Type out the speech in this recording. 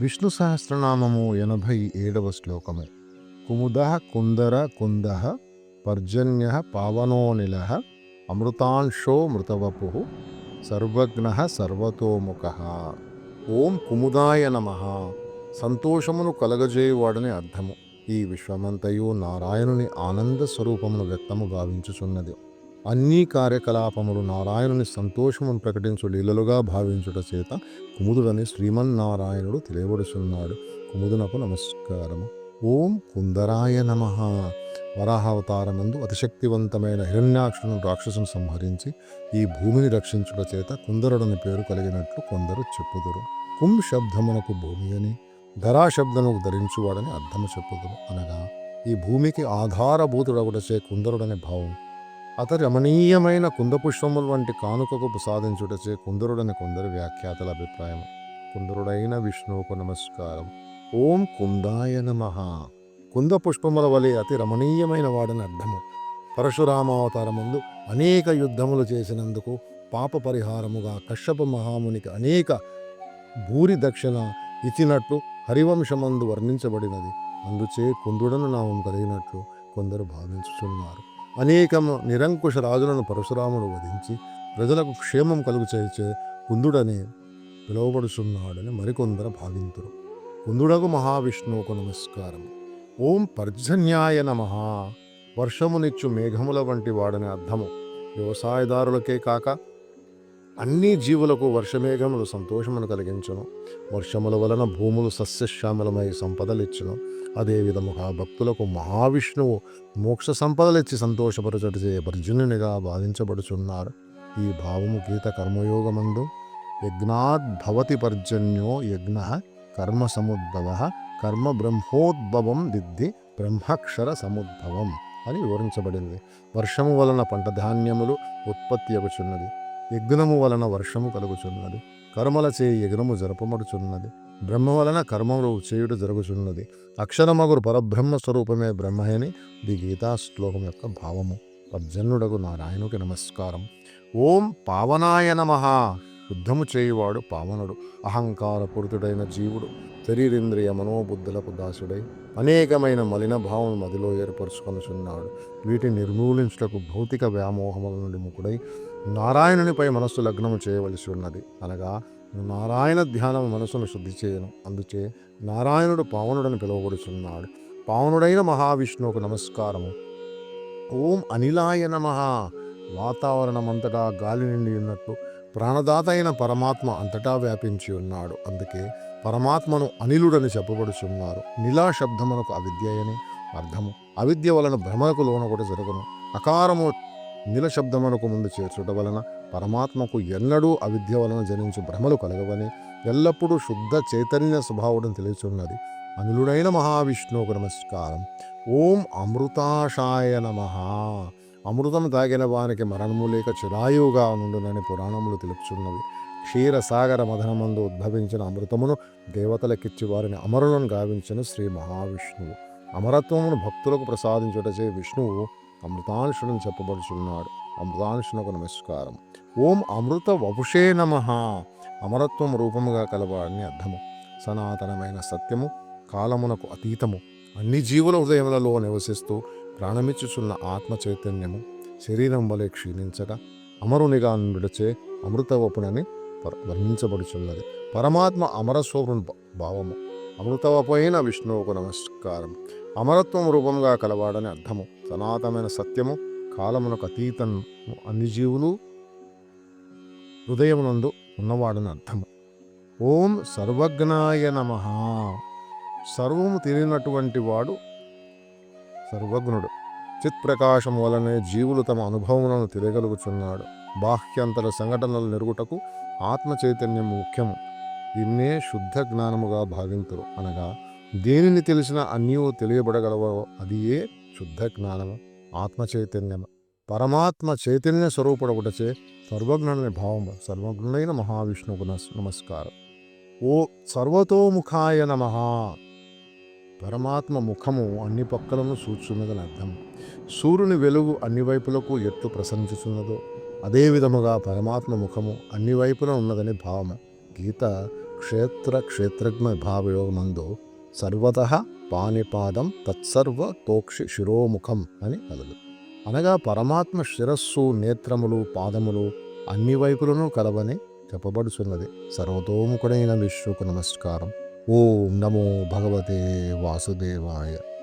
విష్ణు సహస్రనామము ఎనభై ఏడవ శ్లోకము. కుముద కుందర కుంద పర్జన్య పావనోనిల అమృతాంశో మృతవపు సర్వజ్ఞ సర్వతోముఖ. ఓం కుముదాయ నమ. సంతోషమును కలగజేయువాడని అర్థము. ఈ విశ్వమంతయు నారాయణుని ఆనంద స్వరూపమును వ్యక్తము భావించుచున్నది అన్ని కార్యకలాపములు నారాయణుని సంతోషమును ప్రకటించు లీలలుగా భావించుట చేత కుముదుడని శ్రీమన్నారాయణుడు తెలియబడుచున్నాడు. కుముదునకు నమస్కారము. ఓం కుందరాయ నమ. వరాహావతారమందు అతిశక్తివంతమైన హిరణ్యాక్షును రాక్షసును సంహరించి ఈ భూమిని రక్షించుట చేత కుందరుడని పేరు కలిగినట్లు కొందరు చెప్పుదురు. కుం శబ్దమునకు భూమి అని ధరా శబ్దముకు ధరించువాడని అర్థము చెప్పుదురు అనగా ఈ భూమికి ఆధారభూతుడగుటచే కుందరుడనే భావం అతడు రమణీయమైన కుందపుష్పముల వంటి కానుకకు ప్రసాదించుటచే కుందరుడని కొందరు వ్యాఖ్యాతల అభిప్రాయం. కుందరుడైన విష్ణువుకు నమస్కారం. ఓం కుందాయ నమ. కుంద పుష్పముల వలె అతి రమణీయమైన వాడని అర్థము. పరశురామావతారముందు అనేక యుద్ధములు చేసినందుకు పాప పరిహారముగా కశ్యప మహామునికి అనేక భూరి దక్షిణ ఇచ్చినట్లు హరివంశమందు వర్ణించబడినది. అందుచే కుందుడను నామం కలిగినట్లు కొందరు భావించుచున్నారు. అనేకము నిరంకుశ రాజులను పరశురాముడు వధించి ప్రజలకు క్షేమం కలుగు చేర్చే కుందుడని పిలువబడుచున్నాడని మరికొందరు భావింతురు. కుందుడకు మహావిష్ణువుకు నమస్కారం. ఓం పర్జన్యాయ నమ. వర్షమునిచ్చు మేఘముల వంటి వాడని అర్థము. వ్యవసాయదారులకే కాక అన్ని జీవులకు వర్షమేఘములు సంతోషమును కలిగించును. వర్షముల వలన భూములు సస్యశ్యామలమై సంపదలిచ్చును. అదే విధముగా భక్తులకు మహావిష్ణువు మోక్ష సంపదలిచ్చి చే అర్జునునిగా భావించబడుచున్నారు ఈ భావము గీత కర్మయోగమందు. యజ్ఞాద్ భవతి పర్జన్యో యజ్ఞ కర్మ సముద్భవ కర్మ బ్రహ్మోద్భవం దిద్ది బ్రహ్మక్షర సముద్భవం అని వివరించబడింది. వర్షము వలన పంట ధాన్యములు ఉత్పత్తి అగుచున్నది యజ్ఞము వలన వర్షము కలుగుచున్నది. కర్మల చే యజ్ఞము జరపబడుచున్నది. బ్రహ్మ వలన కర్మలు చేయుడు జరుగుచున్నది. అక్షరమగురు పరబ్రహ్మ స్వరూపమే బ్రహ్మయని ది గీతా శ్లోకం యొక్క భావము. పర్జన్యుడకు నారాయణుకి నమస్కారం. ఓం పావనాయ నమ. యుద్ధము చేయువాడు పావనుడు. అహంకార పురుతుడైన జీవుడు. శరీరేంద్రియ మనోబుద్ధులకు దాసుడై అనేకమైన మలిన భావం మదిలో ఏర్పరచుకొనుచున్నాడు. వీటిని నిర్మూలించుటకు భౌతిక వ్యామోహముల నుండి ముకుడై నారాయణునిపై మనస్సు లగ్నము చేయవలసి ఉన్నది. అనగా నారాయణ ధ్యానం మనసును శుద్ధి చేయను. అందుచే నారాయణుడు పావనుడని పిలువబడుచున్నాడు. పావనుడైన మహావిష్ణువుకు నమస్కారము. ఓం అనిలాయ నమ. వాతావరణమంతటా గాలి నిండి ఉన్నట్టు ప్రాణదాత అయిన పరమాత్మ అంతటా వ్యాపించి ఉన్నాడు. అందుకే పరమాత్మను అనిలుడని చెప్పబడుచున్నారు. నిలా శబ్దమునకు అవిద్యయని అర్థము. అవిద్య వలన భ్రమకు లోన కూడా జరగను. అకారము నిల శబ్దమునకు ముందు చేర్చుట వలన పరమాత్మకు ఎన్నడూ అవిద్య వలన జనించు భ్రమలు కలగవని ఎల్లప్పుడూ శుద్ధ చైతన్య స్వభావుడని తెలియచున్నది. అనులుడైన మహావిష్ణువుకు నమస్కారం. ఓం అమృతాశాయ నమ. అమృతం తాగిన వానికి మరణము లేక చిరాయువుగా నుండునని పురాణములు తెలుపుచున్నవి. క్షీరసాగర మదనమందు ఉద్భవించిన అమృతమును దేవతలకిచ్చి వారిని అమరులను గావించిన శ్రీ మహావిష్ణువు. అమరత్వమును భక్తులకు ప్రసాదించుటచే విష్ణువు అమృతాంశుడని చెప్పబడుచున్నాడు. అమృతాంశునకు నమస్కారం. ఓం అమృత వపుషే నమ. అమరత్వం రూపముగా కలవాడని అర్థము సనాతనమైన సత్యము కాలమునకు అతీతము. అన్ని జీవుల హృదయములలో నివసిస్తూ ప్రాణమిచ్చుచున్న ఆత్మ చైతన్యము శరీరం వలె క్షీణించక అమరునిగా విడచే అమృతవపునని వపునని వర్ణించబడుచున్నది. పరమాత్మ అమరస్వరుని భావము. అమృతవపైన విష్ణువుకు నమస్కారం. అమరత్వం రూపంగా కలవాడని అర్థము. సనాతమైన సత్యము కాలమునకు అతీతము అన్ని జీవులు హృదయమునందు ఉన్నవాడని అర్థము. ఓం సర్వజ్ఞాయ నమ. సర్వము తెలియనటువంటి వాడు సర్వజ్ఞుడు. చిత్ప్రకాశం వలనే జీవులు తమ అనుభవములను తిరగలుగుచున్నాడు బాహ్యంతర సంఘటనలు నెరుగుటకు ఆత్మ చైతన్యం ముఖ్యము. దీన్నే శుద్ధ జ్ఞానముగా భావింతురు అనగా దేనిని తెలిసిన అన్నీ తెలియబడగలవో అది ఏ? శుద్ధ జ్ఞానము ఆత్మ చైతన్యము. పరమాత్మ చైతన్య స్వరూపుడగుటచే సర్వజ్ఞుని భావము సర్వజ్ఞుడైన మహావిష్ణువుకు నమస్కారం. ఓ సర్వతోముఖాయ నమ. పరమాత్మ ముఖము అన్ని పక్కలను సూచున్నదని అర్థం. సూర్యుని వెలుగు అన్ని వైపులకు ఎట్లు ప్రసరించుచున్నదో అదే విధముగా పరమాత్మ ముఖము అన్ని వైపున ఉన్నదని భావము. గీత క్షేత్ర క్షేత్రజ్ఞ భావయోగమందు సర్వత పానిపాదం తత్సర్వ తోక్షి శిరోముఖం అని కలదు. అనగా పరమాత్మ శిరస్సు నేత్రములు పాదములు అన్ని వైపులను కలవని చెప్పబడుచున్నది. సర్వతోముఖుడైన విష్ణుకు నమస్కారం. ఓం నమో భగవతే వాసుదేవాయ.